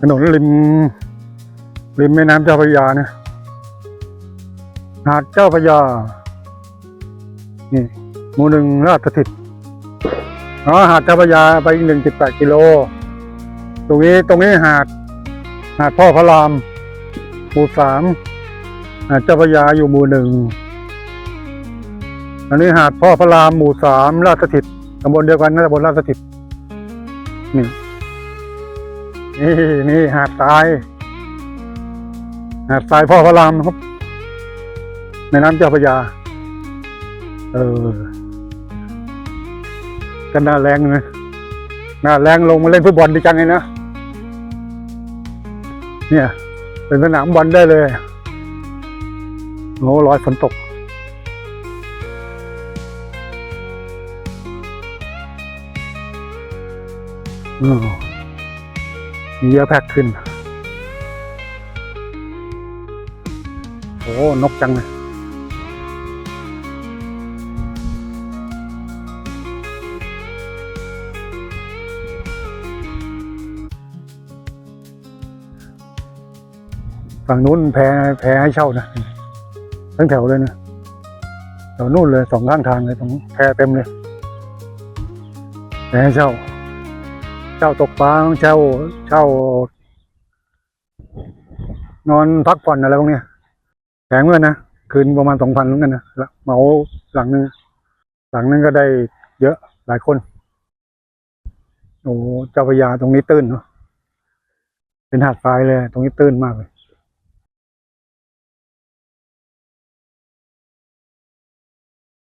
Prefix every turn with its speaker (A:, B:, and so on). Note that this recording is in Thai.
A: ถนนริม ริมแม่น้ำเจ้าพระยานะหาดเจ้าพระยา นี่หมู่หนึ่งราชสถิตอ๋อหาดเจ้าพระยาไปอีกหนึ่งจุดแปดกิโล ตรงนี้ตรงนี้หาด หาดพ่อพระรามหมู่สามหาดเจ้าพระยาอยู่หมู่หนึ่งอันนี้หาดพ่อพระรามหมู่สามราชสถิตตำบลเดียวกันนะตำบลราชสถิตนี่ นี่นี่หาดทราย หาดทรายพ่อพระรามนะครับแม่น้ำเจ้าพระยา เออกันหน้าแรงเลยหน้าแรงลงมาเล่นฟุตบอลดีจังเลยนะ เนี่ย เป็นสนามบอลได้เลยโอ้ร้อยฝนตกออมี เยอะแพ็กขึ้น โอ้นกจังเลยฝั่งนู้นแพ้แพ้ให้เช่านะทั้งแถวเลยนะแถวนู้นเลยสองข้างทางเลยตรงแพ้เต็มเลยแพ้ให้เช่า เช่าตกปลาเช่าเช่านอนพักผ่อนอะไรพวกเนี้ยแพงเหมือนนะคืนประมาณสองพันเหมือนกันนะเหมาหลังนึงหลังนึงก็ได้เยอะหลายคนโอ้เจ้าพยาตรงนี้ตื้นเนาะเป็นหาดทรายเลย ตรงนี้ตื้นมากเลย